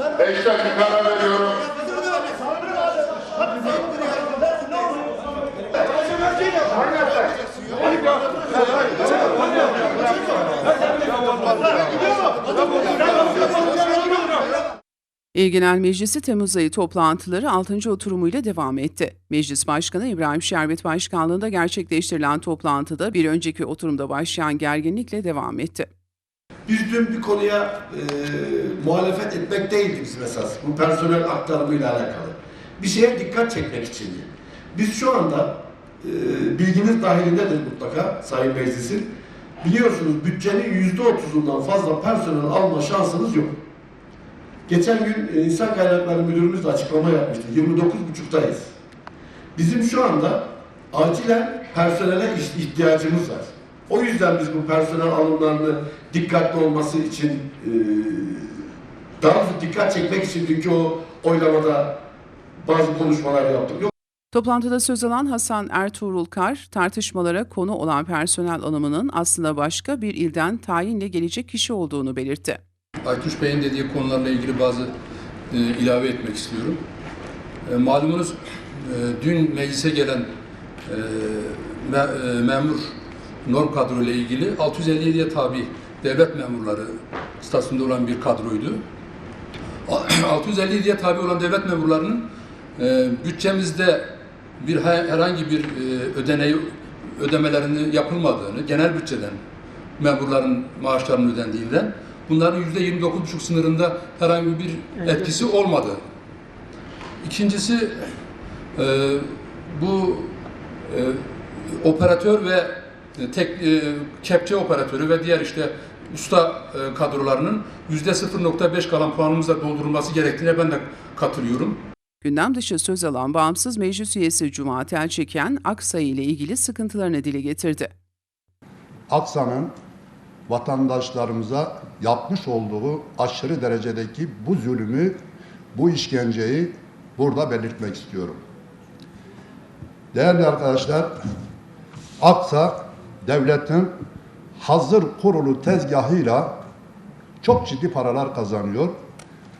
Beş dakika ara veriyorum. İl Genel Meclisi Temmuz ayı toplantıları 6. oturumuyla devam etti. Meclis Başkanı İbrahim Şerbet Başkanlığında gerçekleştirilen toplantıda bir önceki oturumda başlayan gerginlikle devam etti. Biz dün bir konuya e, muhalefet etmek değildi bizim esas. Bu personel aktarımıyla alakalı. Bir şeye dikkat çekmek içindi. Biz şu anda e, bilginiz dahilindedir mutlaka Sayın Meclis'in. Biliyorsunuz bütçenin yüzde otuzundan fazla personel alma şansınız yok. Geçen gün e, İnsan Kaynakları Müdürümüz de açıklama yapmıştı. 29.5'tayız. Bizim şu anda acilen personele ihtiyacımız var. O yüzden biz bu personel alımlarını dikkatli olması için e, daha dikkat çekmek için dünkü o oylamada bazı konuşmalar yaptık. Yok, Toplantıda söz alan Hasan Ertuğrul Kar, tartışmalara konu olan personel alımının aslında başka bir ilden tayinle gelecek kişi olduğunu belirtti. Aytuş Bey'in dediği konularla ilgili bazı e, ilave etmek istiyorum. E, malumunuz e, dün meclise gelen e, me- e, memur norm kadro ile ilgili 657'ye tabi devlet memurları statüsünde olan bir kadroydu. 657'ye tabi olan devlet memurlarının e, bütçemizde bir he- herhangi bir e, ödeneği ödemelerinin yapılmadığını, genel bütçeden memurların maaşlarının ödendiğinden bunların %29,5 sınırında herhangi bir etkisi olmadı. İkincisi e, bu e, operatör ve tek e, kepçe operatörü ve diğer işte usta e, kadrolarının %0.5 kalan puanımızla doldurulması gerektiğine ben de katılıyorum. Gündem dışı söz alan bağımsız meclis üyesi Cuma Telçeken, Aksay ile ilgili sıkıntılarını dile getirdi. Aksa'nın vatandaşlarımıza yapmış olduğu aşırı derecedeki bu zulmü, bu işkenceyi burada belirtmek istiyorum. Değerli arkadaşlar, Aksa devletin hazır kurulu tezgahıyla çok ciddi paralar kazanıyor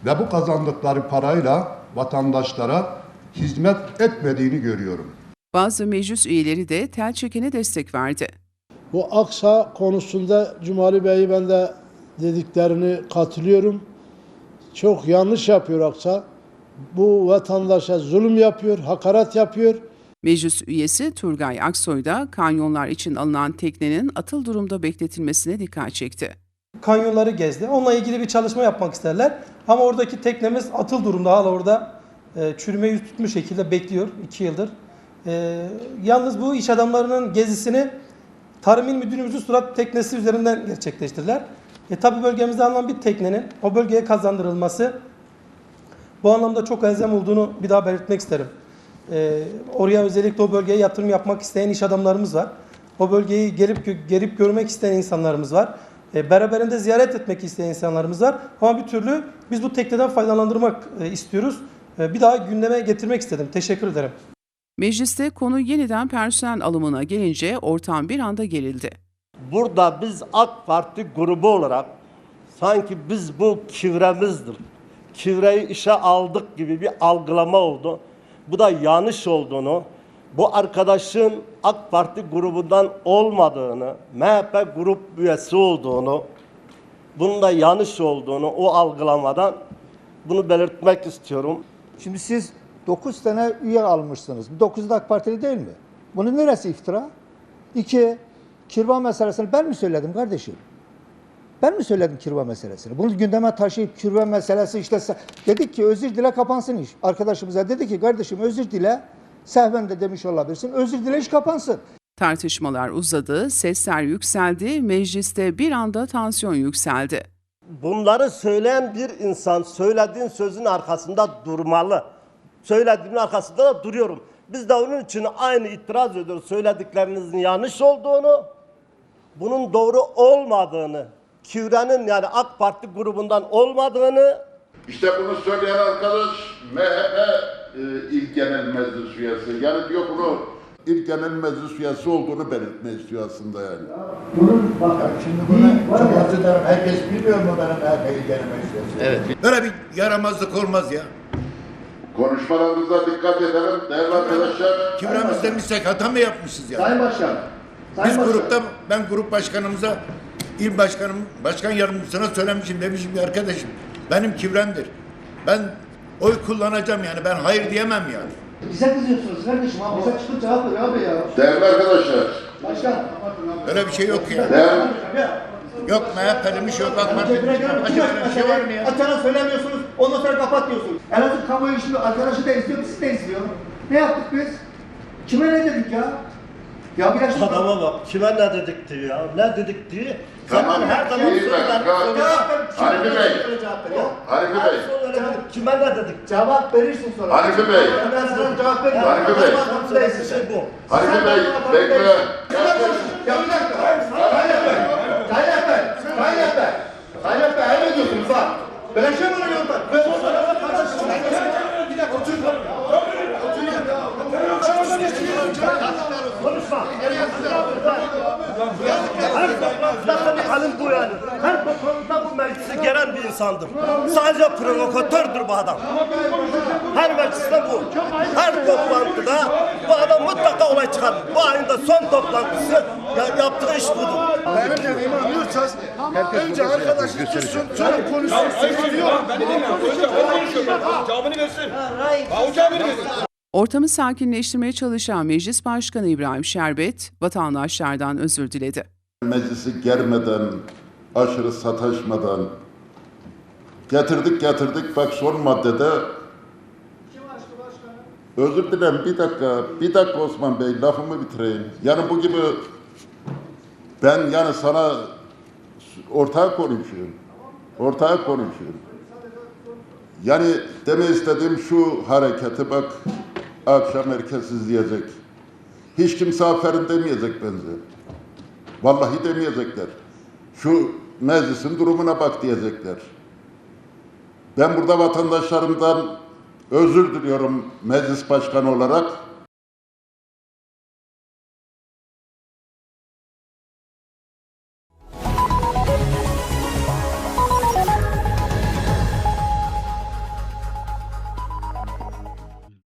ve bu kazandıkları parayla vatandaşlara hizmet etmediğini görüyorum. Bazı meclis üyeleri de Telçeken'e destek verdi. Bu Aksa konusunda Cumali Bey'i ben de dediklerini katılıyorum. Çok yanlış yapıyor Aksa. Bu vatandaşa zulüm yapıyor, hakaret yapıyor. Meclis üyesi Turgay Aksoy da kanyonlar için alınan teknenin atıl durumda bekletilmesine dikkat çekti. kanyonları gezdi. Onunla ilgili bir çalışma yapmak isterler. Ama oradaki teknemiz atıl durumda. Hala orada e, çürüme yüz tutmuş şekilde bekliyor 2 yıldır. E, yalnız bu iş adamlarının gezisini Tarım İl Müdürlüğümüzün surat teknesi üzerinden gerçekleştirdiler. E, tabi bölgemizde alınan bir teknenin o bölgeye kazandırılması bu anlamda çok elzem olduğunu bir daha belirtmek isterim. Ee, oraya özellikle o bölgeye yatırım yapmak isteyen iş adamlarımız var. O bölgeyi gelip gelip görmek isteyen insanlarımız var. Ee, beraberinde ziyaret etmek isteyen insanlarımız var. Ama bir türlü biz bu tekneden faydalandırmak e, istiyoruz. Ee, bir daha gündeme getirmek istedim. Teşekkür ederim. Mecliste konu yeniden personel alımına gelince ortam bir anda gerildi. Burada biz AK Parti grubu olarak sanki biz bu kivremizdir. Kivreyi işe aldık gibi bir algılama oldu. Bu da yanlış olduğunu, bu arkadaşın AK Parti grubundan olmadığını, MHP grup üyesi olduğunu, bunun da yanlış olduğunu o algılamadan bunu belirtmek istiyorum. Şimdi siz 9 tane üye almışsınız. 9 da AK Partili değil mi? Bunun neresi iftira? İki, kirva meselesini ben mi söyledim kardeşim? Ben mi söyledim kirva meselesini? Bunu gündeme taşıyıp kirva meselesi işte dedik ki özür dile kapansın iş. Arkadaşımıza dedi ki kardeşim özür dile. Sehven de demiş olabilirsin. Özür dile iş kapansın. Tartışmalar uzadı, sesler yükseldi, mecliste bir anda tansiyon yükseldi. Bunları söyleyen bir insan söylediğin sözün arkasında durmalı. Söylediğimin arkasında da duruyorum. Biz de onun için aynı itiraz ediyoruz. Söylediklerinizin yanlış olduğunu, bunun doğru olmadığını, Küre'nin yani AK Parti grubundan olmadığını İşte bunu söyleyen arkadaş MHP e, İl Genel Meclis üyesi. Yani diyor bunu İl Genel Meclis üyesi olduğunu belirtmek istiyor aslında yani. Bunun bakın şimdi bunu çok özür dilerim. Herkes bilmiyor mu benim MHP'yi denemek istiyorsun? Böyle bir yaramazlık olmaz ya. Konuşmalarınıza dikkat edelim değerli arkadaşlar. Kibremiz demişsek hata mı yapmışız ya? Sayın Başkan. Sayın Biz Başkan. grupta ben grup başkanımıza il başkanım başkan yardımcısına söylemişim demişim ki arkadaşım benim kibremdir. Ben oy kullanacağım yani ben hayır diyemem yani. Bize kızıyorsunuz kardeşim abi. Bize çıkıp cevap ver abi ya. Değerli arkadaşlar. Başkan. Öyle bir şey yok ya. Değerli, Yok MHP'limiş yok AK kim Acaba bir şey var mı ya? Açana söylemiyorsunuz. Ondan sonra kapatıyorsunuz. En azından kamuoyu şimdi arkadaşı da izliyor, siz de izliyor. Ne yaptık biz? Kime ne dedik ya? Ya biraz Adama bak kime ne dedik diyor ya. Ne dedik diyor. Tamam, Sen her zaman bir söyler. dakika. Harifi Bey. Harifi Bey. Kime ne dedik? Cevap verirsin sonra. Harifi Bey. Ben sana cevap veririm. Harifi Bey. Söylediği şey bu. Harifi Bey bekle. Ya bir dakika. Tayyip Bey. Tayyip Bey. Tayyip Bey. Tayyip Bey. Ayıp ediyorsunuz bak. Böyle şey mi olur ya? Ben o zaman kardeşim. Bir dakika otur. Konuşma. Her toplantıda bir halim bu yani. Her toplantıda bu meclise gelen bir insandır. Sadece provokatördür bu adam. Her mecliste bu. Her toplantıda bu adam mutlaka olay çıkar. Bu ayın da son toplantısı ya, yaptığı iş budur. Benim dediğimi anlıyorsanız önce arkadaşı tutsun sonra konuşsun. Ortamı sakinleştirmeye çalışan Meclis Başkanı İbrahim Şerbet, vatandaşlardan özür diledi. Meclisi germeden, aşırı sataşmadan getirdik getirdik bak son maddede Özür dilerim bir dakika, bir dakika Osman Bey lafımı bitireyim. Yani bu gibi ben yani sana ortağı konuşuyorum. Ortağı konuşuyorum. Yani deme istediğim şu hareketi bak akşam herkes izleyecek. Hiç kimse aferin demeyecek bence. Vallahi demeyecekler. Şu meclisin durumuna bak diyecekler. Ben burada vatandaşlarımdan özür diliyorum meclis başkanı olarak.